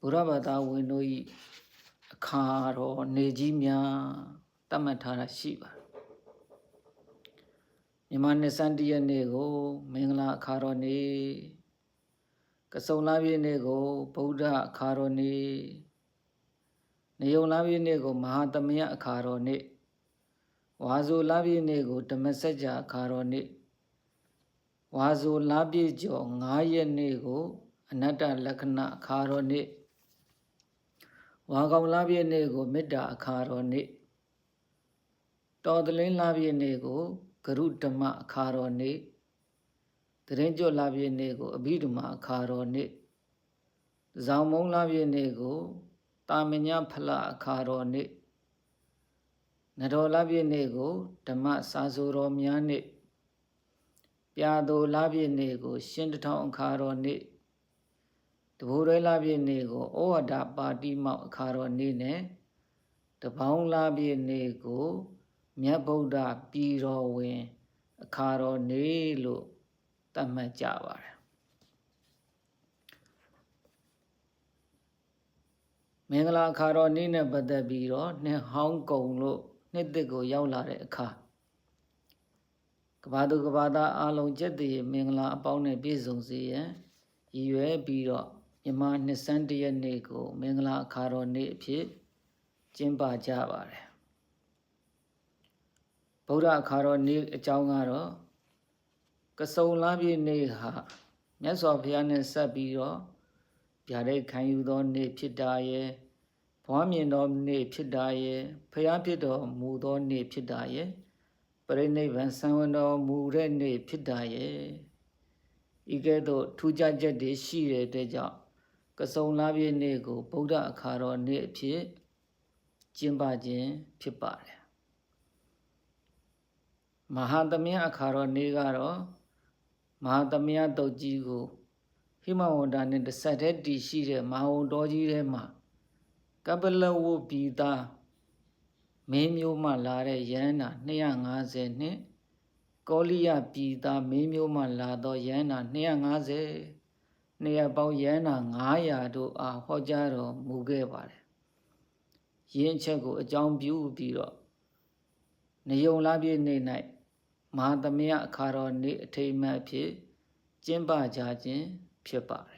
ဘုရားဘာသာဝင်တို့ဤအခါတော်နေကြီးများတတ်မှတ်ထားတာရှိပါတယ်မြန်မာနှစ်စံတရက်နေ့ကို မင်္ဂလာအခါတော်နေ့ကစုံလာပြည့်နေ့ကိုဗုဒ္ဓအခါတော်နေ့နေုံလာပြည့်နေ့ကိုမဟာသမယအခါတော်နေ့ဝါဆိုလာပြည့်နေ့ကိုဓမ္မစကြာအခါတော်နေ့ဝါဆိုလာပြည့်ကျော်9ရက်နေ့ကို အနတ္တလက္ခဏအခါတော်နေ့ ဝါကောင်လာပြည့်နေ့ကိုမေတ္တာအခါတော်နေ့တော်တလင်းလာပြည့်နေ့ကိုဂရုဓမ္မအခါတော်နေ့တရင်ကျော်လာပြည့်နေ့ကိုအဘိဓမ္မာအခါတော်နေ့ဇောင်မုံလာပြည့်နေ့ကိုတာမညဖလအခါတော်နေ့နတော်လာပြည့်နေ့ကိုဓမ္မစာဆိုတော်များနေ့ပြာတော်လာပြည့်နေ့ကို ရှင်းတထောင်အခါတော်နေ့ တဘိုးရဲလာပြည့်နေ့ကိုဩဝါဒပါတိမောက်အခါတော်နေ့နဲ့တပေါင်းလာပြည့်နေ့ကိုမြတ်ဗုဒ္ဓပြည်တော်ဝင် အခါတော်နေ့လို့သတ်မှတ်ကြပါတယ်မင်္ဂလာအခါတော်နေ့နဲ့ပတ်သက်ပြီးတော့နှစ်ဟောင်းကုံလို့နှစ်သက်ကိုရောက်လာတဲ့အခါကဘာသူကဘာသားအလုံးကျက်တည်မင်္ဂလာအပေါင်းနဲ့ပြည့်စုံစေရန်ရည်ရွယ်ပြီးတော့ မြမနှစ်စန်းတရက်နေ့ကို မင်္ဂလာအခါတော်နေ့အဖြစ်ကျင်းပကြပါတယ်ဗုဒ္ဓအခါတော်နေ့အကြောင်းကတော့ကစုံလားပြည့်နေ့ဟာမြတ်စွာဘုရားနဲ့ဆက်ပြီးတော့ဗျာဒိတ်ခံယူသောနေ့ဖြစ်တာရဲ့ဘဝမြင်သောနေ့ဖြစ်တာရဲ့ဘုရားဖြစ်တော်မူသောနေ့ဖြစ်တာရဲ့ပရိနိဗ္ဗာန်ဆံဝင်တော်မူတဲ့နေ့ဖြစ်တာရဲ့ဤကဲ့သို့ထူးခြားချက်တွေရှိတဲ့အတွက်ကြောင့် ကစုံလားပြည့်နေ့ကိုဗုဒ္ဓအခါတော်နေ့အဖြစ်ကျင်းပခြင်းဖြစ်ပါတယ်မဟာသမယအခါတော်နေ့ကတော့မဟာသမယတုတ်ကြီးကိုဟိမဝန္တာနဲ့တစ်ဆက်တည်းတည်ရှိတဲ့မဟာဝန္တော်ကြီးထဲမှာကပလဝုပြည်သားမင်းမျိုးမှလာတဲ့ယန္နာ250နှစ်ကောလိယပြည်သားမင်းမျိုးမှလာသောယန္နာ250 နေရာပေါင်းယန္နာ900တို့အားဟောကြားတော်မူခဲ့ပါတယ်။ယင်းချက်ကိုအကြောင်းပြုပြီးတော့နယုံလာပြည့်နေ့၌မဟာသမယအခါတော်နေ့အထိမ်းအမှတ်အဖြစ်ကျင်းပကြခြင်းဖြစ်ပါတယ်